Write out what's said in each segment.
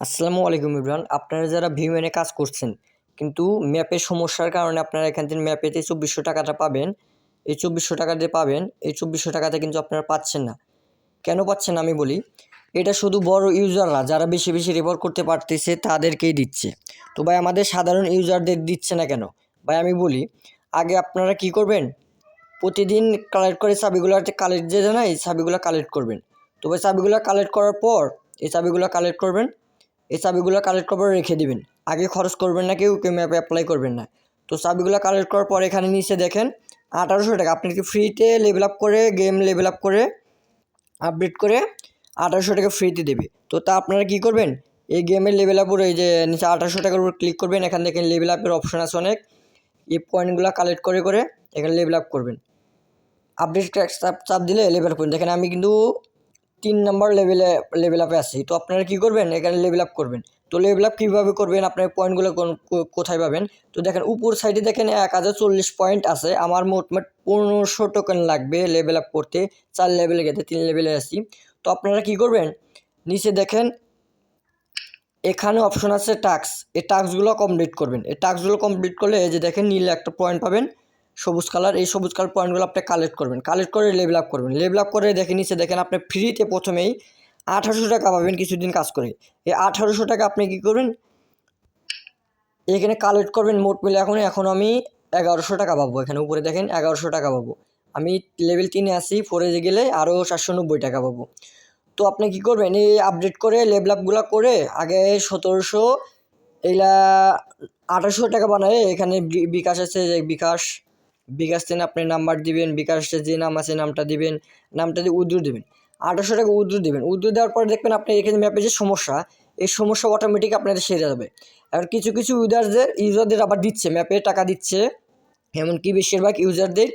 আসসালামু আলাইকুম ইমরান। আপনারা যারা ভিমেনে কাজ করছেন, কিন্তু ম্যাপের সমস্যার কারণে আপনারা এখান থেকে ম্যাপেতে চব্বিশশো টাকাটা পাবেন, এই চব্বিশশো টাকা দিয়ে পাবেন, এই চব্বিশশো টাকাতে কিন্তু আপনারা পাচ্ছেন না। কেন পাচ্ছেন আমি বলি, এটা শুধু বড় ইউজাররা যারা বেশি বেশি রেফার করতে পারতেছে তাদেরকেই দিচ্ছে। তো ভাই, আমাদের সাধারণ ইউজারদের দিচ্ছে না কেন? ভাই, আমি বলি, আগে আপনারা কি করবেন, প্রতিদিন কালেক্ট করে চাবিগুলো কালেক্ট যে এই চাবিগুলো কালেক্ট করবেন। তো ভাই, চাবিগুলো কালেক্ট করার পর, এই চাবিগুলো কালেক্ট করবেন এই চাবিগুলো কালেক্ট করার রেখে দিবেন। আগে খরচ করবেন না, কেউ কেউ ম্যাপে অ্যাপ্লাই করবেন না। তো চাবিগুলো কালেক্ট করার পর এখানে নিচে দেখেন, আঠারোশো টাকা। আপনি কি ফ্রিতে লেভেল আপ করে গেম লেভেল আপ করে আপডেট করে আঠারোশো টাকা ফ্রিতে দেবে। তো তা আপনারা কী করবেন? এই গেমের লেভেল আপের এই যে নিচে আঠারোশো টাকার উপর ক্লিক করবেন। এখান থেকে লেভেল আপের অপশন আছে অনেক। এই পয়েন্টগুলো কালেক্ট করে করে এখানে লেভেল আপ করবেন। আপডেট চাপ চাপ দিলে লেভেল আপ করবেন। দেখেন আমি কিন্তু তিন নম্বর লেভেলে লেভেল আপে আছি। তো আপনারা কী করবেন? এখানে লেভেল আপ করবেন। তো লেভেল আপ কীভাবে করবেন? আপনার পয়েন্টগুলো কোথায় পাবেন? তো দেখেন, উপর সাইডে দেখেন এক হাজার চল্লিশ পয়েন্ট আছে। আমার মোটমাট পনেরোশো টোকেন লাগবে লেভেল আপ করতে। চার লেভেলে গেতে তিন লেভেলে আছি। তো আপনারা কী করবেন? নিচে দেখেন, এখানে অপশন আছে টাস্ক এই টাস্কগুলো কমপ্লিট করবেন। এই টাস্কগুলো কমপ্লিট করলে এই যে দেখেন নীল একটা পয়েন্ট পাবেন। সবুজ কালার, এই সবুজ কালার পয়েন্টগুলো আপনি কালেক্ট করবেন। কালেক্ট করে লেভেল আপ করবেন। লেভেল আপ করে দেখে নিচে দেখেন আপনি ফ্রিতে প্রথমেই আঠারোশো টাকা পাবেন কিছুদিন কাজ করে। এই আঠারোশো টাকা আপনি কী করবেন? এখানে কালেক্ট করবেন মোট মিলে এখন এখন আমি এগারোশো টাকা পাবো। এখানে উপরে দেখেন এগারোশো টাকা পাবো। আমি লেভেল তিনে আসি ফোরে গেলে আরও চারশো নব্বই টাকা পাবো। তো আপনি কী করবেন? এই আপডেট করে লেভেল আপগুলো করে আগে সতেরোশো এগুলা আঠারোশো টাকা বানায় এখানে বিকাশ আছে যে বিকাশ বিকাশ থেকে আপনি নাম্বার দিবেন বিকাশের যে নাম আছে নামটা দিবেন, নামটা দিয়ে উদ্রু দিবেন। আঠারোশো টাকা উদ্রু দিবেন। উদ্রু দেওয়ার পরে দেখবেন আপনি এখানে ম্যাপে যে সমস্যা, এই সমস্যা অটোমেটিক আপনাদের সেরে যাবে। আর কিছু কিছু ইউজারদের ইউজারদের আবার দিচ্ছে, ম্যাপে টাকা দিচ্ছে। এমনকি বেশিরভাগ ইউজারদের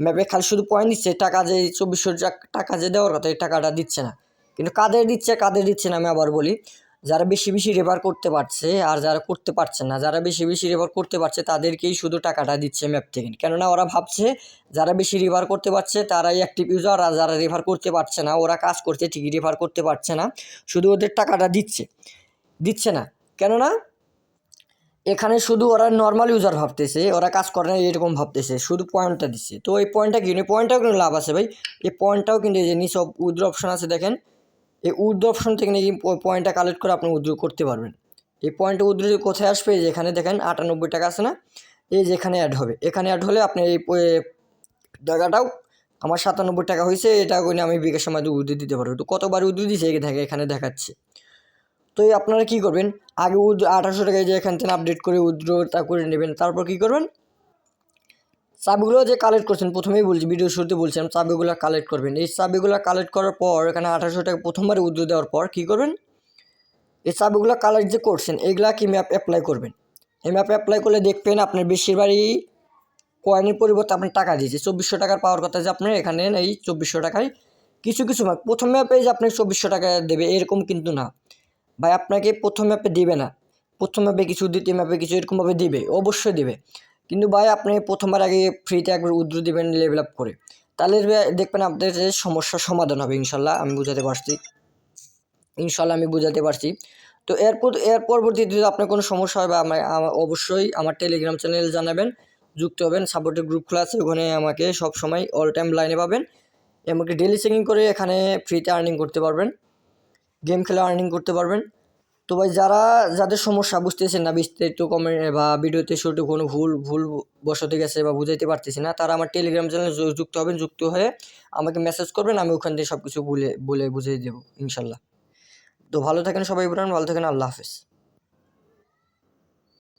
ম্যাপে খালি শুধু পয়েন্ট দিচ্ছে, টাকা যে চব্বিশশো টাক- টাকা যে দেওয়ার কথা, এই টাকাটা দিচ্ছে না। কিন্তু কাদের দিচ্ছে কাদের দিচ্ছে না আমি আবার বলি। যারা বেশি বেশি রেফার করতে পারছে আর যারা করতে পারছে না, যারা বেশি বেশি রেফার করতে পারছে তাদেরকেই শুধু টাকাটা দিচ্ছে ম্যাপ থেকে। কেননা ওরা ভাবছে যারা বেশি রেফার করতে পারছে তারাই অ্যাক্টিভ ইউজার আর যারা রেফার করতে পারছে না, ওরা কাজ করছে ঠিকই রেফার করতে পারছে না, শুধু ওদের টাকাটা দিচ্ছে। দিচ্ছে না। কেননা এখানে শুধু ওরা নর্মাল ইউজার ভাবতেছে, ওরা কাজ করে না এরকম ভাবতেছে, শুধু পয়েন্টটা দিচ্ছে। তো এই পয়েন্টটা কিনে পয়েন্টটাও কিন্তু লাভ আছে ভাই। এই পয়েন্টটাও কিন্তু এই যে নিচে উদ্র অপশন আছে দেখেন। এই উদ্র অপশন থেকে নাকি পয়েন্টটা কালেক্ট করে আপনি উদ্র করতে পারবেন। এই পয়েন্টটা উদ্র কোথায় আসবে? এই যে এখানে দেখেন আটানব্বই টাকা আছে না? এই যে এখানে অ্যাড হবে। এখানে অ্যাড হলে আপনি এই টাকাটাও আমার সাতানব্বই টাকা হয়েছে, এটা করে আমি বিকাশের মাধ্যমে উদ্র দিতে পারব। তো কতবার উদ্র দিয়েছে? দেখে এখানে দেখাচ্ছে। তো আপনারা কী করবেন? আগে উদ্র আঠারোশো টাকায় যে এখান থেকে আপডেট করে উদ্রটা করে নেবেন, তারপর কী করবেন? চাবিগুলো যে কালেক্ট করছেন, প্রথমেই বলছি ভিডিও শুরুতে বলছিলাম, চাবিগুলো কালেক্ট করবেন। এই চাবিগুলো কালেক্ট করার পর, এখানে আঠারোশো টাকা প্রথমবার উদ্র দেওয়ার পর কী করবেন? এই চাবিগুলো কালেক্ট যে করছেন, এগুলা কি ম্যাপ অ্যাপ্লাই করবেন? এই ম্যাপ অ্যাপ্লাই করলে দেখবেন আপনার বেশিরভাগই কয়েনের পরিবর্তে আপনার টাকা দিয়েছে। চব্বিশশো টাকার পাওয়ার কথা যে আপনার এখানে এই চব্বিশশো টাকায় কিছু কিছু ম্যাপ প্রথম ম্যাপে যে আপনাকে চব্বিশশো টাকা দেবে, এরকম কিন্তু না। ভাই, আপনাকে প্রথম ম্যাপে দেবে না। প্রথম ম্যাপে কিছু, দ্বিতীয় ম্যাপে কিছু এরকমভাবে দিবে, অবশ্যই দিবে। কিন্তু ভাই আপনি প্রথমবার আগে ফ্রিতে একবার উদ্র দিবেন লেভেল আপ করে। তাহলে দেখবেন আপনাদের সমস্যার সমাধান হবে ইনশাল্লাহ, আমি বুঝাতে পারছি। ইনশাল্লাহ আমি বুঝাতে পারছি। তো এরপর, এর পরবর্তীতে যদি আপনার কোনো সমস্যা হয় বা আমার- অবশ্যই আমার টেলিগ্রাম চ্যানেল জানাবেন, যুক্ত হবেন সাপোর্টের গ্রুপ খোলা আছে, ওখানে আমাকে সব সময় অল টাইম লাইনে পাবেন। এমনকি ডেলি চেকিং করে এখানে ফ্রিতে আর্নিং করতে পারবেন গেম খেলে আর্নিং করতে পারবেন। তো ভাই যারা, যাদের সমস্যা বুঝতেছেন না বিস্তারিত কমেন্ট বা ভিডিওতে শুরুতে কোনো ভুল ভুল বসতে গেছে বা বুঝাইতে পারতেছি না, তারা আমার টেলিগ্রাম চ্যানেলে যুক্ত হবেন, যুক্ত হয়ে আমাকে মেসেজ করবেন, আমি ওখান থেকে সব কিছু বলে বলে বুঝিয়ে দেবো, ইনশাল্লাহ। তো ভালো থাকেন সবাই বলেন ভালো থাকেন, আল্লাহ হাফেজ।